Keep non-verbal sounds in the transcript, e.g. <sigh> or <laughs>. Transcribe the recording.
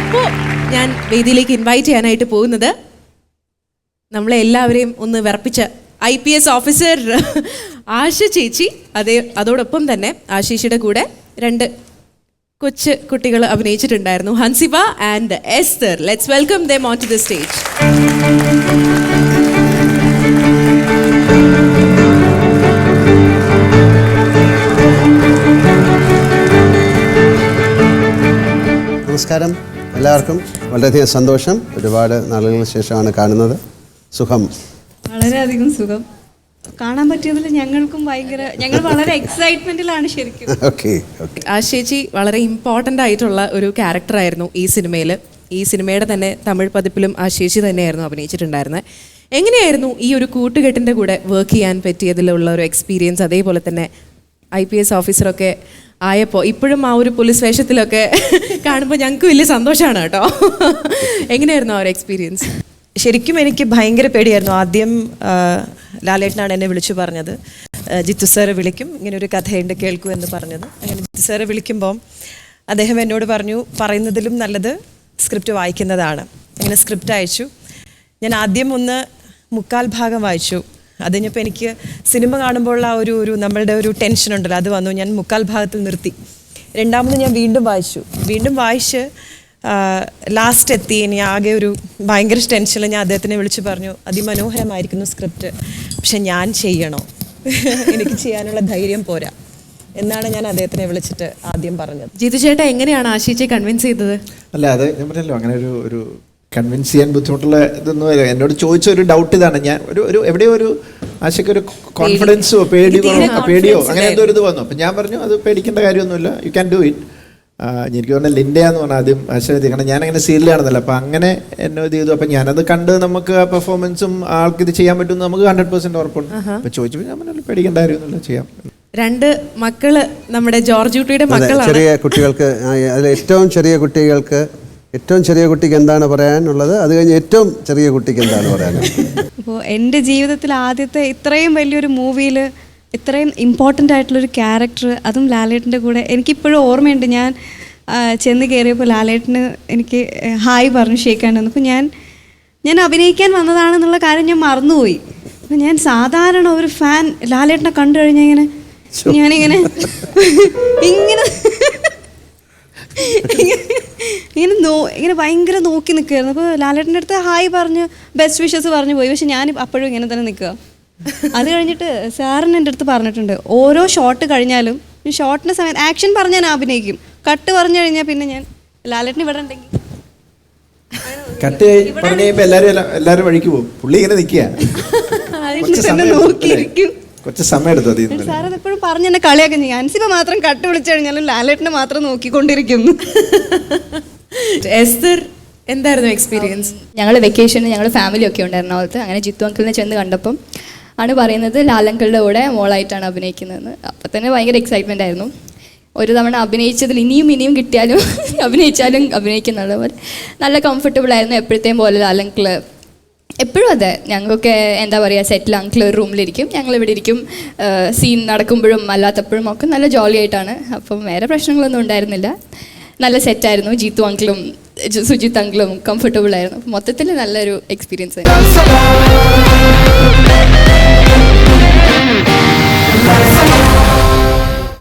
ഇപ്പോൾ ഞാൻ വേദിയിലേക്ക് ഇൻവൈറ്റ് ചെയ്യാനായിട്ട് പോകുന്നത് നമ്മളെ എല്ലാവരെയും ഒന്ന് വിറപ്പിച്ച I P S officer Asha ചേച്ചി. അതേ അതോടൊപ്പം തന്നെ ആശീഷിയുടെ കൂടെ രണ്ട് കൊച്ചു കുട്ടികൾ അഭിനയിച്ചിട്ടുണ്ടായിരുന്നു. Hansiba and Esther. Let's welcome them on to the stage നമസ്കാരം. എല്ലാവർക്കും വളരെയധികം സന്തോഷം. ഒരുപാട് നാളുകൾക്ക് ശേഷമാണ് കാണുന്നത്. സുഖം. വളരെയധികം സുഖം. കാണാൻ പറ്റിയതിൽ ഞങ്ങൾക്കും ഭയങ്കര ഞങ്ങൾ വളരെ എക്സൈറ്റ്മെന്റിലാണ് ശരിക്കും. ഓക്കെ ഓക്കെ ആശ ചേച്ചി വളരെ ഇമ്പോർട്ടന്റ് ആയിട്ടുള്ള ഒരു ക്യാരക്ടർ ആയിരുന്നു ഈ സിനിമയിൽ ഈ സിനിമയുടെ തന്നെ തമിഴ് പതിപ്പിലും ആ ചേച്ചി തന്നെയായിരുന്നു അഭിനയിച്ചിട്ടുണ്ടായിരുന്നത്. എങ്ങനെയായിരുന്നു ഈ ഒരു കൂട്ടുകെട്ടിന്റെ കൂടെ വർക്ക് ചെയ്യാൻ പറ്റിയതിലുള്ള ഒരു എക്സ്പീരിയൻസ് അതേപോലെ തന്നെ ഐ പി എസ് ഓഫീസറൊക്കെ ആയപ്പോൾ ഇപ്പോഴും ആ ഒരു പോലീസ് വേഷത്തിലൊക്കെ <laughs> കാണുമ്പോൾ ഞങ്ങൾക്ക് വലിയ സന്തോഷമാണ് കേട്ടോ. എങ്ങനെയായിരുന്നു ആ ഒരു എക്സ്പീരിയൻസ് ശരിക്കും എനിക്ക് ഭയങ്കര പേടിയായിരുന്നു. ആദ്യം ലാലേട്ടനാണ് എന്നെ വിളിച്ചു പറഞ്ഞത്. ജിത്തു സാറ് വിളിക്കും. ഇങ്ങനെ ഒരു കഥയുണ്ട് കേൾക്കൂ എന്ന് പറഞ്ഞത്. അങ്ങനെ ജിത്തു സാറ് വിളിക്കുമ്പം അദ്ദേഹം എന്നോട് പറഞ്ഞു പറയുന്നതിലും നല്ലത് സ്ക്രിപ്റ്റ് വായിക്കുന്നതാണ്. അങ്ങനെ സ്ക്രിപ്റ്റ് അയച്ചു. ഞാൻ ആദ്യം ഒന്ന് മുക്കാൽ ഭാഗം വായിച്ചു. അത് കഴിഞ്ഞപ്പോൾ എനിക്ക് സിനിമ കാണുമ്പോൾ ആ ഒരു ഒരു നമ്മളുടെ ഒരു ടെൻഷൻ ഉണ്ടല്ലോ. അത് വന്നു. ഞാൻ മുക്കാൽ ഭാഗത്തിൽ നിർത്തി. രണ്ടാമത് ഞാൻ വീണ്ടും വായിച്ചു. വീണ്ടും വായിച്ച് ലാസ്റ്റ് എത്തി. ഇനി ആകെ ഒരു ഭയങ്കര ടെൻഷനിൽ ഞാൻ അദ്ദേഹത്തിനെ വിളിച്ച് പറഞ്ഞു അതിമനോഹരമായിരിക്കുന്നു സ്ക്രിപ്റ്റ് പക്ഷെ ഞാൻ ചെയ്യണോ? <laughs> എനിക്ക് ചെയ്യാനുള്ള ധൈര്യം പോരാ. എന്നാണ് ഞാൻ അദ്ദേഹത്തിനെ വിളിച്ചിട്ട് ആദ്യം പറഞ്ഞത്. ജിതു ചേട്ടാ എങ്ങനെയാണ് ആശിച്ചെ കൺവിൻസ് ചെയ്തത്? അല്ല അത് ഞാൻ പറഞ്ഞല്ലോ. അങ്ങനെ ഒരു ഒരു കൺവിൻസ് ചെയ്യാൻ ബുദ്ധിമുട്ടുള്ള ഇതൊന്നും അല്ല എന്നോട് ചോദിച്ച ഒരു ഡൗട്ട് ഇതാണ്. ഞാൻ ഒരു ഒരു എവിടെയോ ഒരു ആശയ്ക്ക് ഒരു കോൺഫിഡൻസോ പേടിയോ പേടിയോ അങ്ങനെ എന്തോ ഒരു ഇത് വന്നു. അപ്പം ഞാൻ പറഞ്ഞു അത് പേടിക്കേണ്ട കാര്യമൊന്നുമില്ല. യു ക്യാൻ ഡു ഇറ്റ് എനിക്ക് പറഞ്ഞാൽ ലിൻഡയാന്ന് പറഞ്ഞാൽ ആദ്യം ആശ കാരണം ഞാനങ്ങനെ അങ്ങനെ സീരിയൽ കാണുന്നില്ല. അപ്പം അങ്ങനെ എന്നെ ഇത് ചെയ്തു. അപ്പം ഞാനത് കണ്ട് നമുക്ക് ആ പെർഫോമൻസും ആൾക്ക് ഇത് ചെയ്യാൻ പറ്റുമെന്ന് നമുക്ക് ഹൺഡ്രഡ് പെർസെന്റ് ഉറപ്പുണ്ട്. അപ്പം ചോദിച്ചപ്പോൾ ഞാൻ പറഞ്ഞു പേടിക്കേണ്ട കാര്യമൊന്നുമില്ല ചെയ്യാം. രണ്ട് മക്കൾ നമ്മുടെ ജോർജ് കുട്ടിയുടെ മക്കളാണ്. ചെറിയ കുട്ടികൾക്ക് അതിൽ ഏറ്റവും ചെറിയ കുട്ടികൾക്ക് ഏറ്റവും ചെറിയ കുട്ടിക്ക് എന്താണ് പറയാനുള്ളത്? അത് കഴിഞ്ഞ് ഏറ്റവും ചെറിയ കുട്ടിക്ക് എന്താണ് പറയാനുള്ളത്? അപ്പോൾ എന്റെ ജീവിതത്തിൽ ആദ്യത്തെ ഇത്രയും വലിയൊരു മൂവിയിൽ ഇത്രയും ഇമ്പോർട്ടന്റ് ആയിട്ടുള്ളൊരു ക്യാരക്ടർ അതും ലാലേട്ടന്റെ കൂടെ എനിക്കിപ്പോഴും ഓർമ്മയുണ്ട്. ഞാൻ ആ, ചെന്ന് കയറിയപ്പോൾ ലാലേട്ടന് എനിക്ക് ഹായ് പറഞ്ഞു ഷേക്കാൻ അപ്പോൾ ഞാൻ ഞാൻ അഭിനയിക്കാൻ വന്നതാണെന്നുള്ള കാര്യം ഞാൻ മറന്നുപോയി. അപ്പോൾ ഞാൻ സാധാരണ ഒരു ഫാൻ ലാലേട്ടനെ കണ്ടു കഴിഞ്ഞാൽ ഇങ്ങനെ ഞാനിങ്ങനെ <laughs> ഇങ്ങനെ ഇങ്ങനെ ഭയങ്കര നോക്കി നിൽക്കുകയായിരുന്നു. അപ്പോൾ ലാലേട്ടന്റെ അടുത്ത് ഹായ് പറഞ്ഞ് ബെസ്റ്റ് വിഷസ് പറഞ്ഞു പോയി. പക്ഷെ ഞാൻ അപ്പോഴും ഇങ്ങനെ തന്നെ നിൽക്കുക. അത് കഴിഞ്ഞിട്ട് സാറിന് എന്റെ അടുത്ത് പറഞ്ഞിട്ടുണ്ട് ഓരോ ഷോട്ട് കഴിഞ്ഞാലും ഷോട്ടിന്റെ സമയത്ത് ആക്ഷൻ പറഞ്ഞ് ഞാൻ അഭിനയിക്കും. കട്ട് പറഞ്ഞു കഴിഞ്ഞാൽ പിന്നെ ഞാൻ ലാലേട്ടൻ ഇവിടെ ഉണ്ടെങ്കിൽ കട്ട് പറഞ്ഞു കഴിയുമ്പോൾ എല്ലാവരും എല്ലാവരും വഴിക്ക് പോകും. പുള്ളി ഇങ്ങനെ നിൽക്കുക. കുറച്ച് സമയം എടുത്തു അതിൽ സാർ പറഞ്ഞ് എന്നെ കളിയാക്കി. അൻസിബ മാത്രം കട്ട് വിളിച്ചു കഴിഞ്ഞാലും ലാലേട്ടനെ മാത്രം നോക്കിക്കൊണ്ടിരിക്കുന്നു. എന്തായിരുന്നു എക്സ്പീരിയൻസ് ഞങ്ങൾ വെക്കേഷന് ഞങ്ങൾ ഫാമിലി ഒക്കെ ഉണ്ട് എറണാകുളത്ത്. അങ്ങനെ ജിത്തു അങ്കിളിനെ ചെന്ന് കണ്ടപ്പം ആണ് പറയുന്നത് ലാലങ്കളുടെ കൂടെ മോളായിട്ടാണ് അഭിനയിക്കുന്നതെന്ന്. അപ്പം തന്നെ ഭയങ്കര എക്സൈറ്റ്മെന്റ് ആയിരുന്നു. ഒരു തവണ അഭിനയിച്ചതിൽ ഇനിയും ഇനിയും കിട്ടിയാലും <laughs> അഭിനയിച്ചാലും അഭിനയിക്കുന്നുള്ള പോലെ നല്ല കംഫർട്ടബിൾ ആയിരുന്നു എപ്പോഴത്തെയും പോലെ ലാലങ്കിൾ എപ്പോഴും അതെ ഞങ്ങൾക്ക് എന്താ പറയുക സെറ്റിൽ അങ്കിൾ ഒരു റൂമിലിരിക്കും ഞങ്ങൾ ഇവിടെ ഇരിക്കും. സീൻ നടക്കുമ്പോഴും അല്ലാത്തപ്പോഴും ഒക്കെ നല്ല ജോളി ആയിട്ടാണ്. അപ്പം വേറെ പ്രശ്നങ്ങളൊന്നും ഉണ്ടായിരുന്നില്ല. നല്ല സെറ്റായിരുന്നു ജീത്തു അങ്കിളും സുജിത്ത് അങ്കിളും കംഫർട്ടബിൾ ആയിരുന്നു. മൊത്തത്തിൽ നല്ലൊരു എക്സ്പീരിയൻസ് ആയിരുന്നു.